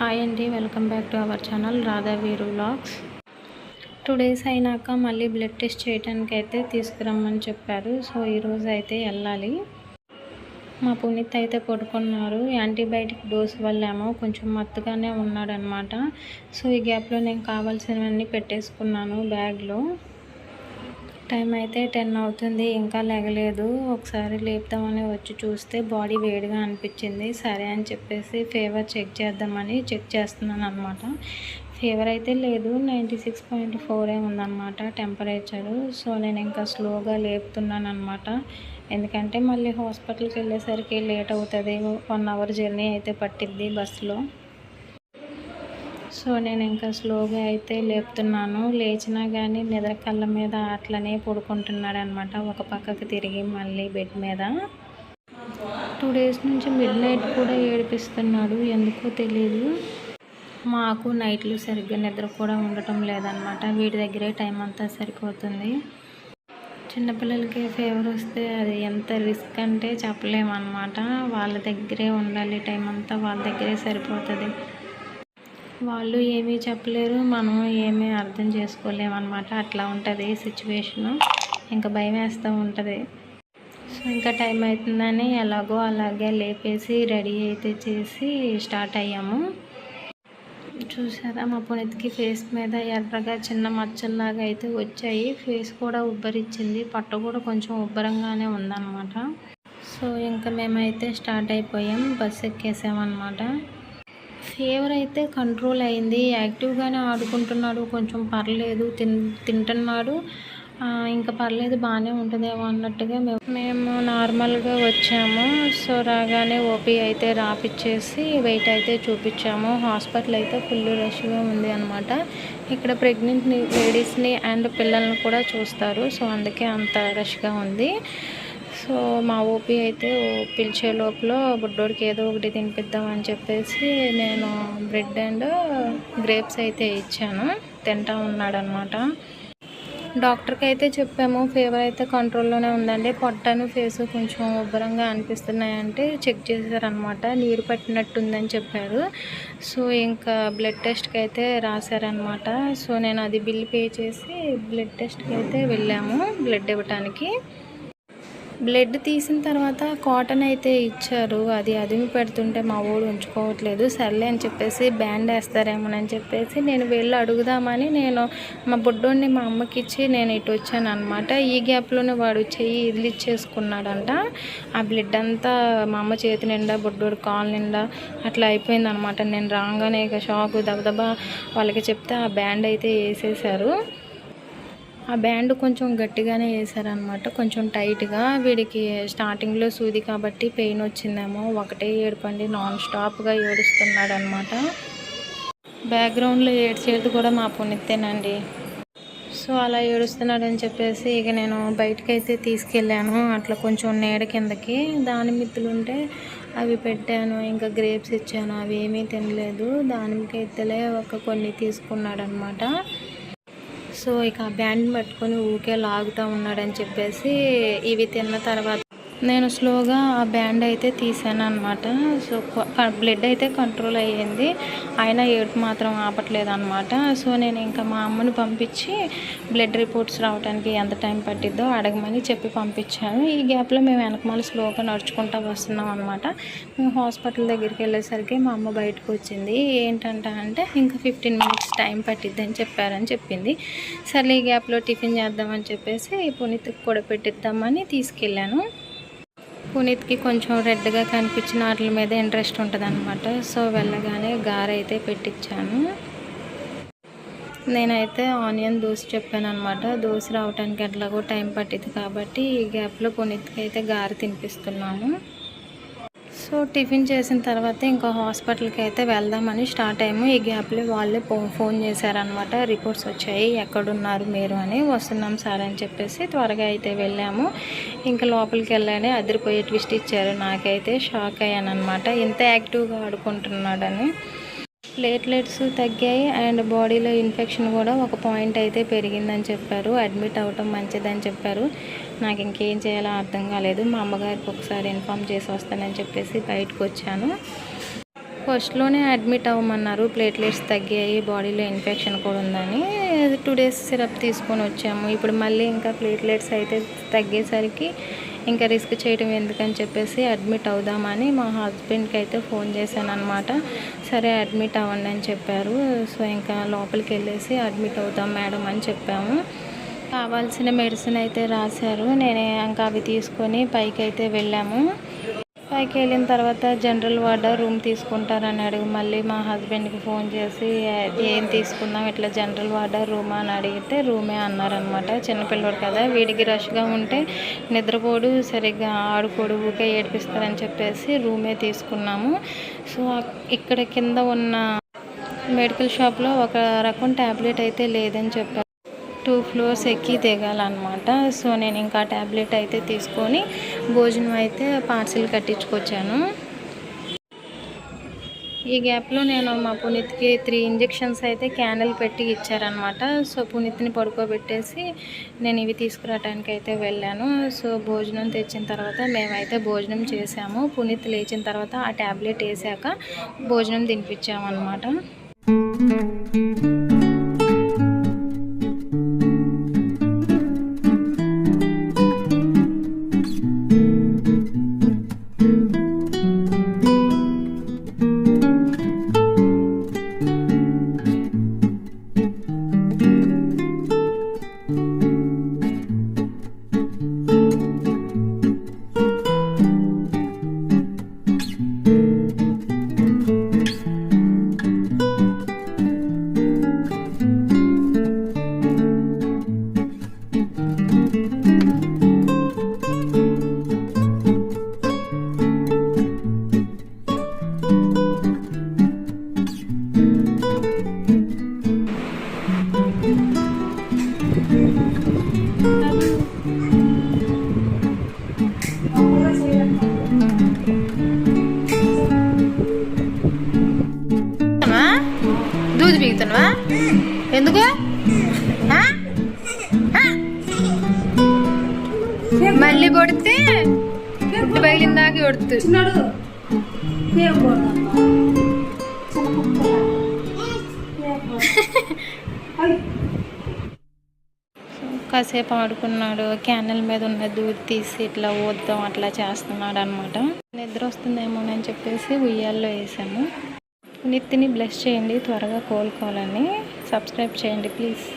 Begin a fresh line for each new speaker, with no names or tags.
Hi అండి welcome back to our channel Radha Veeru vlogs. Two days అయినాక మళ్ళీ blood test చేయడానికి అయితే తీసుకురమ్మని చెప్పారు. సో ఈరోజు అయితే వెళ్ళాలి. మా పునీత్ అయితే పడుకున్నారు. యాంటీబయాటిక్ డోస్ వల్ల ఏమో కొంచెం మత్తుగానే ఉన్నాడనమాట. సో ఈ గ్యాప్లో నేను కావాల్సినవన్నీ పెట్టేసుకున్నాను బ్యాగ్లో. టైం అయితే టెన్ అవుతుంది ఇంకా లేగలేదు. ఒకసారి లేపుదామని వచ్చి చూస్తే బాడీ వేడిగా అనిపించింది. సరే అని చెప్పేసి ఫీవర్ చెక్ చేద్దామని చెక్ చేస్తున్నాను అనమాట ఫీవర్ అయితే లేదు నైంటీ సిక్స్ పాయింట్ ఫోరే ఉందన్నమాట టెంపరేచరు. సో నేను ఇంకా స్లోగా లేపుతున్నాను అనమాట ఎందుకంటే మళ్ళీ హాస్పిటల్కి వెళ్ళేసరికి లేట్ అవుతుంది. వన్ అవర్ జర్నీ అయితే పట్టిద్ది బస్సులో. సో నేను ఇంకా స్లోగా అయితే లేపుతున్నాను. లేచినా కానీ నిద్ర కళ్ళ మీద అట్లనే పడుకుంటున్నాడు అనమాట ఒక పక్కకి తిరిగి మళ్ళీ బెడ్ మీద. టూ డేస్ నుంచి మిడ్ నైట్ కూడా ఏడిపిస్తున్నాడు. ఎందుకో తెలియదు మాకు నైట్లు సరిగ్గా నిద్ర కూడా ఉండటం లేదనమాట. వీడి దగ్గరే టైం అంతా సరిపోతుంది. చిన్నపిల్లలకి ఫీవర్ వస్తే అది ఎంత రిస్క్ అంటే చెప్పలేమన్నమాట వాళ్ళ దగ్గరే ఉండాలి. టైం అంతా వాళ్ళ దగ్గరే సరిపోతుంది. వాళ్ళు ఏమీ చెప్పలేరు మనం ఏమీ అర్థం చేసుకోలేము అనమాట అట్లా ఉంటుంది సిచ్యువేషను. ఇంకా భయం వేస్తూ ఉంటుంది. సో ఇంకా టైం అవుతుందని ఎలాగో అలాగే లేపేసి రెడీ అయితే చేసి స్టార్ట్ అయ్యాము. చూసారా మా పునీత్కి ఫేస్ మీద ఎర్రగా చిన్న మచ్చల్లాగా అయితే వచ్చాయి. ఫేస్ కూడా ఉబ్బరిచ్చింది. పట్టు కూడా కొంచెం ఉబ్బరంగానే ఉందన్నమాట. సో ఇంకా మేమైతే స్టార్ట్ అయిపోయాం. బస్ ఎక్కేసామన్నమాట. ఫీవర్ అయితే కంట్రోల్ అయింది. యాక్టివ్గానే ఆడుకుంటున్నాడు. కొంచెం పర్లేదు. తిన్ తింటున్నాడు. ఇంకా పర్లేదు బాగానే ఉంటుందేమో అన్నట్టుగా మేము మేము నార్మల్గా వచ్చాము. సో రాగానే ఓపీ అయితే రాపిచ్చేసి వెయిట్ అయితే చూపించాము హాస్పిటల్ అయితే ఫుల్ రష్గా ఉంది అనమాట ఇక్కడ ప్రెగ్నెంట్ లేడీస్ని అండ్ పిల్లల్ని కూడా చూస్తారు. సో అందుకే అంత రష్గా ఉంది. సో మా ఓపీ అయితే పిలిచే లోపల బుడ్డోడికి ఏదో ఒకటి తినిపిద్దామని చెప్పేసి నేను బ్రెడ్ అండ్ గ్రేప్స్ అయితే ఇచ్చాను. తింటా ఉన్నాడనమాట డాక్టర్కి అయితే చెప్పాము ఫీవర్ అయితే కంట్రోల్లోనే ఉందండి. పొట్టను ఫేస్ కొంచెం ఉబ్బరంగా అనిపిస్తున్నాయంటే చెక్ చేశారనమాట నీరు పట్టినట్టుందని చెప్పారు. సో ఇంకా బ్లడ్ టెస్ట్కి అయితే రాశారనమాట సో నేను అది బిల్ పే చేసి బ్లడ్ టెస్ట్కి అయితే వెళ్ళాము బ్లడ్ ఇవ్వటానికి. బ్లడ్ తీసిన తర్వాత కాటన్ అయితే ఇచ్చారు. అది అదిమి పెడుతుంటే మా ఊడు ఉంచుకోవట్లేదు. సర్లే అని చెప్పేసి బ్యాండ్ వేస్తారేమోనని చెప్పేసి నేను వెళ్ళి అడుగుదామని నేను మా బుడ్డోడిని మా అమ్మకి ఇచ్చి నేను ఇటు వచ్చాను అనమాట ఈ గ్యాప్లోనే వాడు చెయ్యి ఇదిలిచ్చేసుకున్నాడంట ఆ బ్లడ్ అంతా మా అమ్మ చేతి నిండా బుడ్డోడు కాల్ నిండా అట్లా అయిపోయింది అనమాట నేను రాగానే ఇక షాక్ దబదబా వాళ్ళకి చెప్తే ఆ బ్యాండ్ అయితే వేసేసారు ఆ బ్యాండ్ కొంచెం గట్టిగానే వేసారనమాట కొంచెం టైట్గా వీడికి స్టార్టింగ్లో సూది కాబట్టి పెయిన్ వచ్చిందేమో. ఒకటే ఏడుపండి నాన్ స్టాప్గా ఏడుస్తున్నాడు అనమాట బ్యాక్గ్రౌండ్లో ఏడ్చేది కూడా మా పునితేనండి సో అలా ఏడుస్తున్నాడని చెప్పేసి ఇక నేను బయటకైతే అయితే తీసుకెళ్ళాను. అట్లా కొంచెం నీడ కిందకి దానిమిత్తులుంటే అవి పెట్టాను. ఇంకా గ్రేప్స్ ఇచ్చాను. అవి ఏమీ తినలేదు. దానిమికైతేలే ఒక కొన్ని తీసుకున్నాడనమాట. సో ఇక ఆ బ్యాండ్ పట్టుకొని ఊకే లాగుతూ ఉన్నాడని చెప్పేసి ఇవి తిన్న తర్వాత నేను స్లోగా ఆ బ్యాండ్ అయితే తీసాను అనమాట సో బ్లడ్ అయితే కంట్రోల్ అయ్యింది. అయినా ఏడుపు మాత్రం ఆపట్లేదు అనమాట సో నేను ఇంకా మా అమ్మని పంపించి బ్లడ్ రిపోర్ట్స్ రావడానికి ఎంత టైం పట్టిద్దో అడగమని చెప్పి పంపించాను. ఈ గ్యాప్లో మేము వెనకమాల స్లోగా నడుచుకుంటూ వస్తున్నాం అనమాట మేము హాస్పిటల్ దగ్గరికి వెళ్ళేసరికి మా అమ్మ బయటకు వచ్చింది. ఏంటంట అంటే ఇంకా ఫిఫ్టీన్ మినిట్స్ టైం పట్టిద్ది అని చెప్పారని చెప్పింది. సరే ఈ గ్యాప్లో టిఫిన్ చేద్దామని చెప్పేసి పునీత్కి కూడా పెట్టిద్దామని తీసుకెళ్ళాను. పునీత్కి కొంచెం రెడ్గా కనిపించిన వాటి మీద ఇంట్రెస్ట్ ఉంటుందనమాట సో వెళ్ళగానే గారె అయితే పెట్టించాను నేనైతే ఆనియన్ దోశ చెప్పాను అనమాట దోశ రావడానికి ఎట్లాగో టైం పట్టింది కాబట్టి ఈ గ్యాప్లో పునీత్కి అయితే గారె తినిపిస్తున్నాను. సో టిఫిన్ చేసిన తర్వాత ఇంకా హాస్పిటల్కి అయితే వెళ్దామని స్టార్ట్ అయ్యాము. ఈ గ్యాప్లో వాళ్ళే ఫోన్ చేశారనమాట రిపోర్ట్స్ వచ్చాయి. ఎక్కడున్నారు మీరు అని వస్తున్నాం సార్ అని చెప్పేసి త్వరగా అయితే వెళ్ళాము. ఇంకా లోపలికి వెళ్ళానే అదిరిపోయే ట్విస్ట్ ఇచ్చారు. నాకైతే షాక్ అయ్యాను అనమాట ఇంత యాక్టివ్గా ఆడుకుంటున్నాడని. ప్లేట్లెట్స్ తగ్గాయి అండ్ బాడీలో ఇన్ఫెక్షన్ కూడా ఒక పాయింట్ అయితే పెరిగిందని చెప్పారు. అడ్మిట్ అవ్వటం మంచిదని చెప్పారు. నాకు ఇంకేం చేయాలో అర్థం కాలేదు. మా అమ్మగారికి ఒకసారి ఇన్ఫామ్ చేసి వస్తానని చెప్పేసి బయటకు వచ్చాను. ఫస్ట్లోనే అడ్మిట్ అవ్వమన్నారు. ప్లేట్లెట్స్ తగ్గాయి బాడీలో ఇన్ఫెక్షన్ కూడా ఉందని. టూ డేస్ సిరప్ తీసుకొని వచ్చాము. ఇప్పుడు మళ్ళీ ఇంకా ప్లేట్లెట్స్ అయితే తగ్గేసరికి ఇంకా రిస్క్ చేయడం ఎందుకని చెప్పేసి అడ్మిట్ అవుదామని మా హస్బెండ్కి అయితే ఫోన్ చేశాను అనమాట సరే అడ్మిట్ అవ్వండి అని చెప్పారు. సో ఇంకా లోపలికి వెళ్ళేసి అడ్మిట్ అవుతాం మేడం అని చెప్పాము. కావాల్సిన మెడిసిన్ అయితే రాశారు. నేను ఇంకా అవి తీసుకొని పైకి అయితే వెళ్ళాము. పైకి వెళ్ళిన తర్వాత జనరల్ వార్డర్ రూమ్ తీసుకుంటారని అడిగి మళ్ళీ మా హస్బెండ్కి ఫోన్ చేసి ఏం తీసుకుందాం ఇట్లా జనరల్ వార్డర్ రూమ్? అని అడిగితే రూమే అన్నారనమాట చిన్నపిల్లడు కదా వీడికి రష్గా ఉంటే నిద్రపోడు సరిగ్గా ఆడుకోడు ఊకే ఏడిపిస్తారని చెప్పేసి రూమే తీసుకున్నాము. సో ఇక్కడ కింద ఉన్న మెడికల్ షాప్లో ఒక రకం ట్యాబ్లెట్ అయితే లేదని చెప్పారు. టూ ఫ్లోర్స్ ఎక్కి దిగాలన్నమాట. సో నేను ఇంకా ట్యాబ్లెట్ అయితే తీసుకొని భోజనం అయితే పార్సిల్ కట్టించుకొచ్చాను. ఈ గ్యాప్లో నేను మా పునీత్కి త్రీ ఇంజెక్షన్స్ అయితే క్యానల్ పెట్టి ఇచ్చారనమాట సో పునీత్ని పడుకోబెట్టేసి నేను ఇవి తీసుకురావడానికి అయితే వెళ్ళాను. సో భోజనం తెచ్చిన తర్వాత మేమైతే భోజనం చేసాము. పునీత్ లేచిన తర్వాత ఆ ట్యాబ్లెట్ వేసాక భోజనం తినిపించామన్నమాట. మళ్ళీ కొడితే గుడ్డు పగిలిందాక కొడుతుంది
చిన్నాడు ఏం పోదా
కాసేపు ఆడుకున్నాడు క్యానల్ మీద ఉన్న దూది తీసి ఇట్లా ఊద్దాం అట్లా చేస్తున్నాడు అనమాట నిద్ర వస్తుందేమోనని చెప్పేసి ఉయ్యాల్లో వేసాము నిత్తిని బ్లెస్ చేయండి త్వరగా కోలుకోవాలని. సబ్స్క్రైబ్ చేయండి ప్లీజ్.